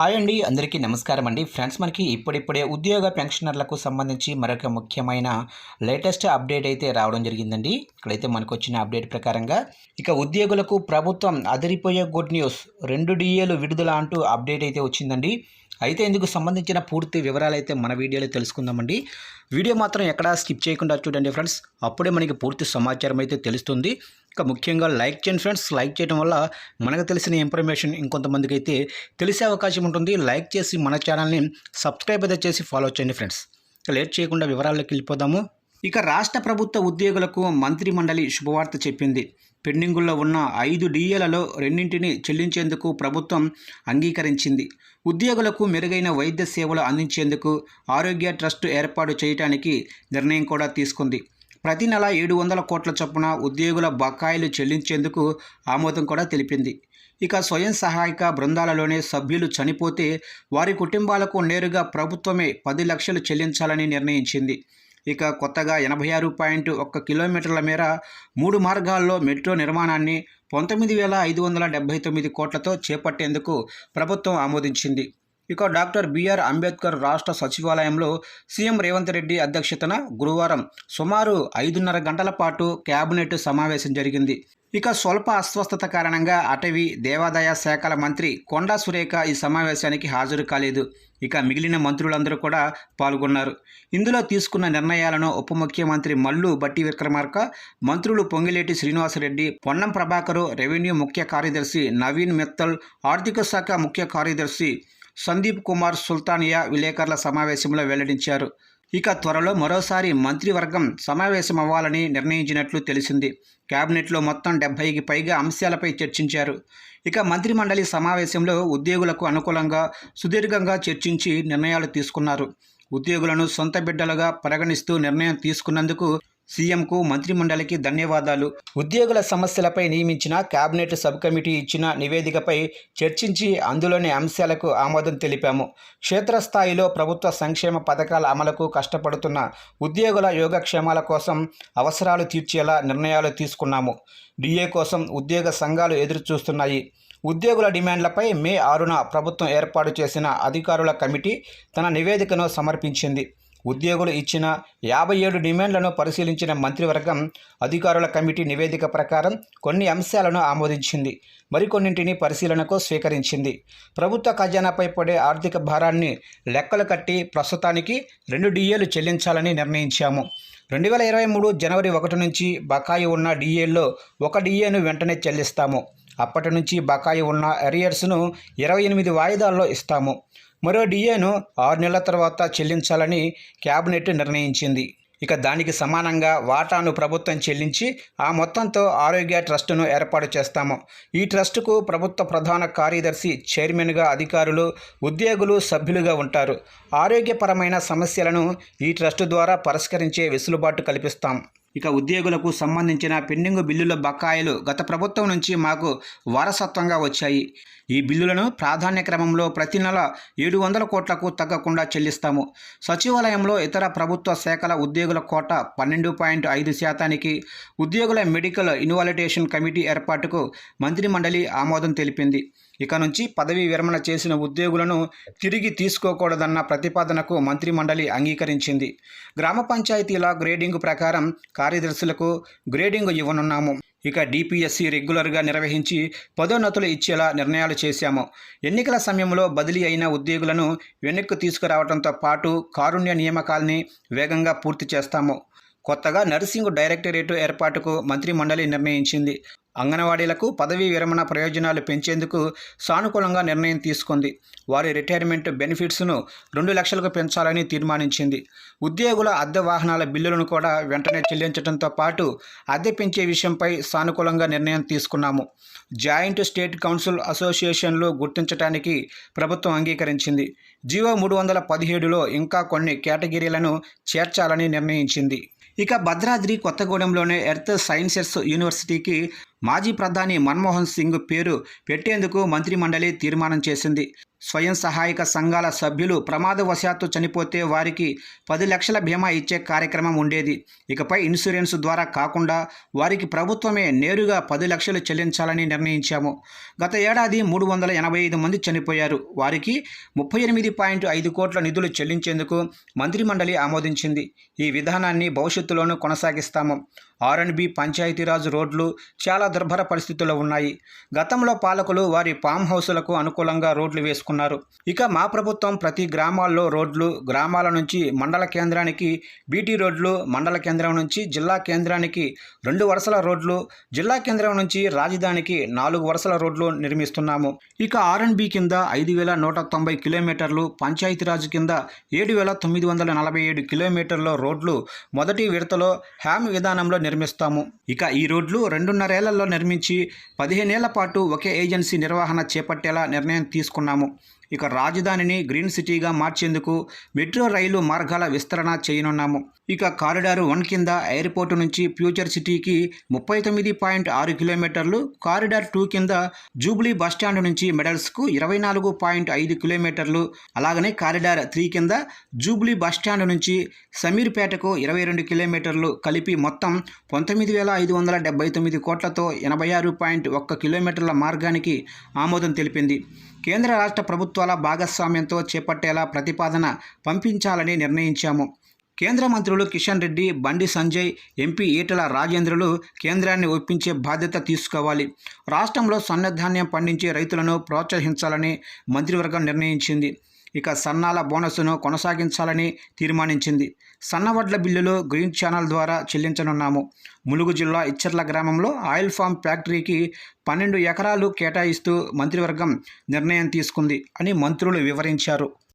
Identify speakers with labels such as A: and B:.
A: Hi అండి అందరికీ నమస్కారం అండి. ఫ్రెండ్స్ మనకి ఇప్పుడిప్పుడే ఉద్యోగ పెన్షనర్లకు సంబంధించి మరొక ముఖ్యమైన లేటెస్ట్ అప్డేట్ అయితే రావడం జరిగిందండి. ఇక్కడైతే మనకు వచ్చిన అప్డేట్ ప్రకారంగా ఇక ఉద్యోగులకు ప్రభుత్వం అదిరిపోయే గుడ్ న్యూస్. రెండు డిఏలు విడుదల అంటూ అప్డేట్ అయితే వచ్చిందండి. అయితే ఇందుకు సంబంధించిన పూర్తి వివరాలు అయితే మన వీడియోలో తెలుసుకుందామండి. వీడియో మాత్రం ఎక్కడా స్కిప్ చేయకుండా చూడండి ఫ్రెండ్స్. అప్పుడే మనకి పూర్తి సమాచారం అయితే తెలుస్తుంది. ఇక ముఖ్యంగా లైక్ చేయండి ఫ్రెండ్స్. లైక్ చేయడం వల్ల మనకు తెలిసిన ఇన్ఫర్మేషన్ ఇంకొంతమందికి అయితే తెలిసే అవకాశం ఉంటుంది. లైక్ చేసి మన ఛానల్ని సబ్స్క్రైబ్ అయితే చేసి ఫాలో చేయండి ఫ్రెండ్స్. లేట్ చేయకుండా వివరాల్లోకి వెళ్ళిపోదాము. ఇక రాష్ట్ర ప్రభుత్వ ఉద్యోగులకు మంత్రి మండలి శుభవార్త చెప్పింది. పెండింగుల్లో ఉన్న ఐదు డిఏలలో రెండింటిని చెల్లించేందుకు ప్రభుత్వం అంగీకరించింది. ఉద్యోగులకు మెరుగైన వైద్య సేవలు అందించేందుకు ఆరోగ్య ట్రస్ట్ ఏర్పాటు చేయడానికి నిర్ణయం కూడా తీసుకుంది. ప్రతి నెల ఏడు వందల కోట్ల చొప్పున ఉద్యోగుల బకాయిలు చెల్లించేందుకు ఆమోదం కూడా తెలిపింది. ఇక స్వయం సహాయక బృందాలలోనే సభ్యులు చనిపోతే వారి కుటుంబాలకు నేరుగా ప్రభుత్వమే పది లక్షలు చెల్లించాలని నిర్ణయించింది. ఇక కొత్తగా ఎనభై ఆరు పాయింట్ ఒక్క కిలోమీటర్ల మేర మూడు మార్గాల్లో మెట్రో నిర్మాణాన్ని పంతొమ్మిది వేల ఐదు వందల డెబ్బై తొమ్మిది కోట్లతో చేపట్టేందుకు ప్రభుత్వం ఆమోదించింది. ఇక డాక్టర్ బిఆర్ అంబేద్కర్ రాష్ట్ర సచివాలయంలో సీఎం రేవంత్ రెడ్డి అధ్యక్షతన గురువారం సుమారు ఐదున్నర గంటల పాటు కేబినెట్ సమావేశం జరిగింది. ఇక స్వల్ప అస్వస్థత కారణంగా అటవీ దేవాదాయ శాఖల మంత్రి కొండా సురేఖ ఈ సమావేశానికి హాజరు కాలేదు. ఇక మిగిలిన మంత్రులందరూ కూడా పాల్గొన్నారు. ఇందులో తీసుకున్న నిర్ణయాలను ఉప ముఖ్యమంత్రి మల్లు బట్టి విక్రమార్క మంత్రులు పొంగిలేటి శ్రీనివాసరెడ్డి పొన్నం ప్రభాకరు రెవెన్యూ ముఖ్య కార్యదర్శి నవీన్ మిత్తల్ ఆర్థిక శాఖ ముఖ్య కార్యదర్శి సందీప్ కుమార్ సుల్తానియా విలేకరుల సమావేశంలో వెల్లడించారు. ఇక త్వరలో మరోసారి మంత్రివర్గం సమావేశం అవ్వాలని నిర్ణయించినట్లు తెలిసింది. కేబినెట్లో మొత్తం డెబ్బైకి పైగా అంశాలపై చర్చించారు. ఇక మంత్రిమండలి సమావేశంలో ఉద్యోగులకు అనుకూలంగా సుదీర్ఘంగా చర్చించి నిర్ణయాలు తీసుకున్నారు. ఉద్యోగులను సొంత బిడ్డలుగా పరిగణిస్తూ నిర్ణయం తీసుకున్నందుకు సీఎంకు మంత్రిమండలికి ధన్యవాదాలు. ఉద్యోగుల సమస్యలపై నియమించిన కేబినెట్ సబ్ కమిటీ ఇచ్చిన నివేదికపై చర్చించి అందులోని అంశాలకు ఆమోదం తెలిపాము. క్షేత్రస్థాయిలో ప్రభుత్వ సంక్షేమ పథకాల అమలుకు కష్టపడుతున్న ఉద్యోగుల యోగక్షేమాల కోసం అవసరాలు తీర్చేలా నిర్ణయాలు తీసుకున్నాము. డిఏ కోసం ఉద్యోగ సంఘాలు ఎదురుచూస్తున్నాయి. ఉద్యోగుల డిమాండ్లపై మే ఆరున ప్రభుత్వం ఏర్పాటు చేసిన అధికారుల కమిటీ తన నివేదికను సమర్పించింది. ఉద్యోగులు ఇచ్చిన యాభై ఏడు డిమాండ్లను పరిశీలించిన మంత్రివర్గం అధికారుల కమిటీ నివేదిక ప్రకారం కొన్ని అంశాలను ఆమోదించింది. మరికొన్నింటిని పరిశీలనకు స్వీకరించింది. ప్రభుత్వ ఖజానాపై పడే ఆర్థిక భారాన్ని లెక్కలు కట్టి ప్రస్తుతానికి రెండు డిఏలు చెల్లించాలని నిర్ణయించాము. రెండు వేల ఇరవై మూడు జనవరి ఒకటి నుంచి బకాయి ఉన్న డిఏల్లో ఒక డిఏను వెంటనే చెల్లిస్తాము. అప్పటి నుంచి బకాయి ఉన్న ఎరియర్స్ను ఇరవై ఎనిమిది వాయిదాల్లో ఇస్తాము. మరో డిఏను ఆరు నెలల తర్వాత చెల్లించాలని క్యాబినెట్ నిర్ణయించింది. ఇక దానికి సమానంగా వాటాను ప్రభుత్వం చెల్లించి ఆ మొత్తంతో ఆరోగ్య ట్రస్టును ఏర్పాటు చేస్తాము. ఈ ట్రస్టుకు ప్రభుత్వ ప్రధాన కార్యదర్శి చైర్మన్గా అధికారులు ఉద్యోగులు సభ్యులుగా ఉంటారు. ఆరోగ్యపరమైన సమస్యలను ఈ ట్రస్టు ద్వారా పరిష్కరించే వెసులుబాటు కల్పిస్తాం. ఇక ఉద్యోగులకు సంబంధించిన పెండింగ్ బిల్లుల బకాయిలు గత ప్రభుత్వం నుంచి మాకు వారసత్వంగా వచ్చాయి. ఈ బిల్లులను ప్రాధాన్య క్రమంలో ప్రతి నెల ఏడు వందల కోట్లకు తగ్గకుండా చెల్లిస్తాము. సచివాలయంలో ఇతర ప్రభుత్వ శాఖల ఉద్యోగుల కోట పన్నెండు పాయింట్ ఐదు శాతానికి ఉద్యోగుల మెడికల్ ఇన్వాలిటేషన్ కమిటీ ఏర్పాటుకు మంత్రిమండలి ఆమోదం తెలిపింది. ఇక నుంచి పదవీ విరమణ చేసిన ఉద్యోగులను తిరిగి తీసుకోకూడదన్న ప్రతిపాదనకు మంత్రి మండలి అంగీకరించింది. గ్రామ పంచాయతీల గ్రేడింగ్ ప్రకారం కార్యదర్శులకు గ్రేడింగ్ ఇవ్వనున్నాము. ఇక డిపిఎస్సి రెగ్యులర్గా నిర్వహించి పదోన్నతులు ఇచ్చేలా నిర్ణయాలు చేశాము. ఎన్నికల సమయంలో బదిలీ అయిన ఉద్యోగులను వెనక్కు తీసుకురావడంతో పాటు కారుణ్య నియామకాల్ని వేగంగా పూర్తి చేస్తాము. కొత్తగా నర్సింగ్ డైరెక్టరేటు ఏర్పాటుకు మంత్రి మండలి నిర్ణయించింది. అంగన్వాడీలకు పదవీ విరమణ ప్రయోజనాలు పెంచేందుకు సానుకూలంగా నిర్ణయం తీసుకుంది. వారి రిటైర్మెంట్ బెనిఫిట్స్ను రెండు లక్షలకు పెంచాలని తీర్మానించింది. ఉద్యోగుల అద్దె వాహనాల బిల్లులను కూడా వెంటనే చెల్లించడంతో పాటు అద్దె పెంచే విషయంపై సానుకూలంగా నిర్ణయం తీసుకున్నాము. జాయింట్ స్టేట్ కౌన్సిల్ అసోసియేషన్లు గుర్తించడానికి ప్రభుత్వం అంగీకరించింది. జీవో మూడు వందల పదిహేడులో ఇంకా కొన్ని కేటగిరీలను చేర్చాలని నిర్ణయించింది. ఇక భద్రాద్రి కొత్తగూడెంలోని ఎర్త్ సైన్సెస్ యూనివర్సిటీకి మాజీ ప్రధాని మన్మోహన్ సింగ్ పేరు పెట్టేందుకు మంత్రిమండలి తీర్మానం చేసింది. స్వయం సహాయక సంఘాల సభ్యులు ప్రమాదవశాత్తు చనిపోతే వారికి పది లక్షల బీమా ఇచ్చే కార్యక్రమం ఉండేది. ఇకపై ఇన్సూరెన్స్ ద్వారా కాకుండా వారికి ప్రభుత్వమే నేరుగా పది లక్షలు చెల్లించాలని నిర్ణయించాము. గత ఏడాది మూడు వందల ఎనభై ఐదు మంది చనిపోయారు. వారికి ముప్పై ఎనిమిది పాయింట్ ఐదు కోట్ల నిధులు చెల్లించేందుకు మంత్రిమండలి ఆమోదించింది. ఈ విధానాన్ని భవిష్యత్తులోనూ కొనసాగిస్తాము. ఆర్ అండ్ బి పంచాయతీరాజ్ రోడ్లు చాలా దుర్భర పరిస్థితుల్లో ఉన్నాయి. గతంలో పాలకులు వారి ఫామ్ హౌసులకు అనుకూలంగా రోడ్లు వేసుకున్నారు. ఇక మా ప్రభుత్వం ప్రతి గ్రామాల్లో రోడ్లు గ్రామాల నుంచి మండల కేంద్రానికి బీటీ రోడ్లు మండల కేంద్రం నుంచి జిల్లా కేంద్రానికి రెండు వరుసల రోడ్లు జిల్లా కేంద్రం నుంచి రాజధానికి నాలుగు వరుసల రోడ్లు నిర్మిస్తున్నాము. ఇక ఆర్ అండ్ బి కింద ఐదు వేల నూట తొంభై కిలోమీటర్లు పంచాయతీరాజ్ కింద ఏడు వేల తొమ్మిది వందల నలభై ఏడు కిలోమీటర్ల రోడ్లు మొదటి విడతలో హ్యామ్ విధానంలో నిర్మిస్తాము. ఇక ఈ రోడ్లు రెండున్నరేళ్ళలో నిర్మించి పదిహేనేళ్ళ పాటు ఒకే ఏజెన్సీ నిర్వహణ చేపట్టేలా నిర్ణయం తీసుకున్నాము. ఇక రాజధానిని గ్రీన్ సిటీగా మార్చేందుకు మెట్రో రైలు మార్గాల విస్తరణ చేయనున్నాము. ఇక కారిడార్ వన్ కింద ఎయిర్పోర్టు నుంచి ఫ్యూచర్ సిటీకి ముప్పై తొమ్మిది పాయింట్ ఆరు కిలోమీటర్లు కారిడార్ టూ కింద జూబ్లీ బస్టాండ్ నుంచి మెడల్స్కు ఇరవై నాలుగు పాయింట్ ఐదు కిలోమీటర్లు అలాగనే కారిడార్ త్రీ కింద జూబ్లీ బస్టాండ్ నుంచి సమీర్పేటకు ఇరవై రెండు కిలోమీటర్లు కలిపి మొత్తం పంతొమ్మిది వేల ఐదు వందల డెబ్బై తొమ్మిది కోట్లతో ఎనభై ఆరు పాయింట్ ఒక్క కిలోమీటర్ల మార్గానికి ఆమోదం తెలిపింది. కేంద్ర రాష్ట్ర ప్రభుత్వాల భాగస్వామ్యంతో చేపట్టేలా ప్రతిపాదన పంపించాలని నిర్ణయించాము. కేంద్ర మంత్రులు కిషన్ రెడ్డి బండి సంజయ్ ఎంపీ ఈటల రాజేంద్రులు కేంద్రాన్ని ఒప్పించే బాధ్యత తీసుకోవాలి. రాష్ట్రంలో సన్నధాన్యం పండించే రైతులను ప్రోత్సహించాలని మంత్రివర్గం నిర్ణయించింది. ఇక సన్నాల బోనస్ను కొనసాగించాలని తీర్మానించింది. సన్నవడ్ల బిల్లులు గ్రీన్ ఛానల్ ద్వారా చెల్లించనున్నాము. ములుగు జిల్లా ఇచ్చర్ల గ్రామంలో ఆయిల్ ఫామ్ ఫ్యాక్టరీకి పన్నెండు ఎకరాలు కేటాయిస్తూ మంత్రివర్గం నిర్ణయం తీసుకుంది అని మంత్రులు వివరించారు.